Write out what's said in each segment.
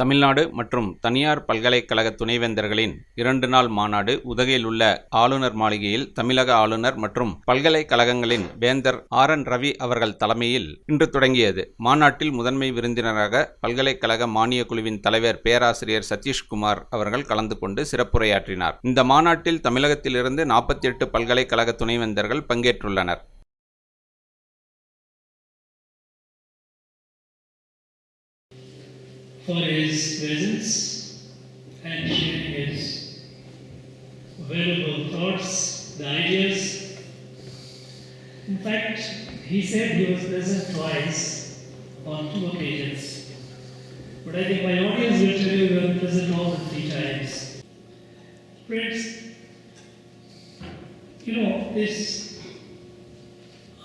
தமிழ்நாடு மற்றும் தனியார் பல்கலைக்கழக துணைவேந்தர்களின் இரண்டு நாள் மாநாடு உதகையில் உள்ள ஆளுநர் மாளிகையில் தமிழக ஆளுநர் மற்றும் பல்கலைக்கழகங்களின் வேந்தர் ஆர் என் ரவி அவர்கள் தலைமையில் இன்று தொடங்கியது. மாநாட்டில் முதன்மை விருந்தினராக பல்கலைக்கழக மானிய குழுவின் தலைவர் பேராசிரியர் சதீஷ்குமார் அவர்கள் கலந்து கொண்டு சிறப்புரையாற்றினார். இந்த மாநாட்டில் தமிழகத்திலிருந்து நாற்பத்தி எட்டு பல்கலைக்கழக துணைவேந்தர்கள் பங்கேற்றுள்ளனர். For his presence and sharing his valuable thoughts, the ideas. In fact, he said he was present twice on two occasions. But I think my audience will tell you we were present all the three times. Friends, you know, this,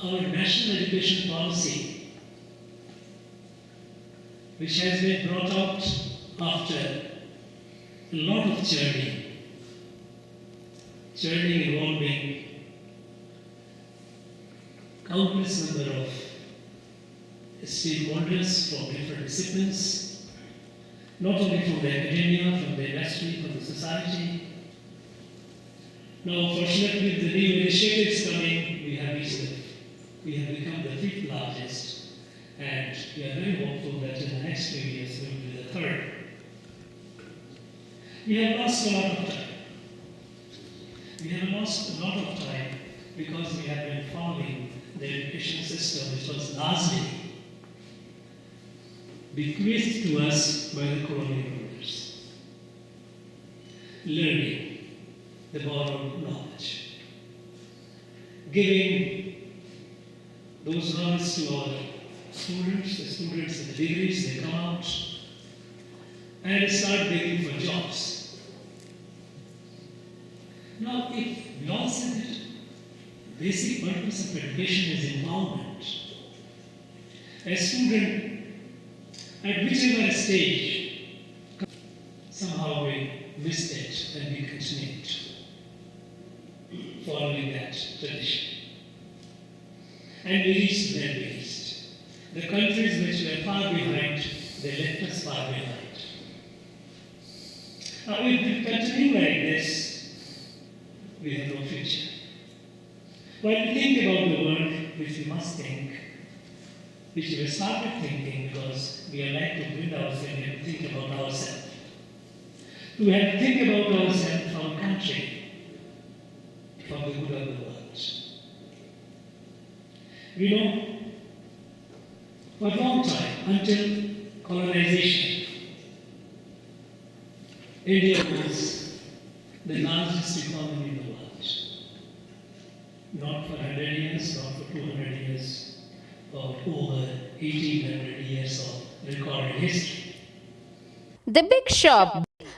our national education policy which has been brought out after a lot of journey, journey involving countless number of stakeholders from different disciplines, not only from the academia, from the industry, from the society. Now, fortunately, with the new initiatives coming, we have reached the, we have become the fifth largest and we are very hopeful that in the next few years we will be the third. We have lost a lot of time. We have lost a lot of time because we have been following the education system which was largely bequeathed to us by the colonial rulers. Learning the borrowed knowledge. Giving those knowledge to our students, the students the degrees, they come out and start begging for jobs. Now, if all said basic purpose of education is empowerment, a student at whichever stage, somehow we missed it and we continued following that tradition. And we reached where. The countries which were far behind, they left us far behind. Now, if we continue like this, we have no future. When we think about the world, which we must think, which we started thinking because we are like to build ourselves and think about ourselves. We have to think about ourselves from country, from the good of the world. We know for a long time until colonization. India was the largest economy in the world. Not for 100 years, not for 200 years, or over 1800 years of recorded history. The Big Shop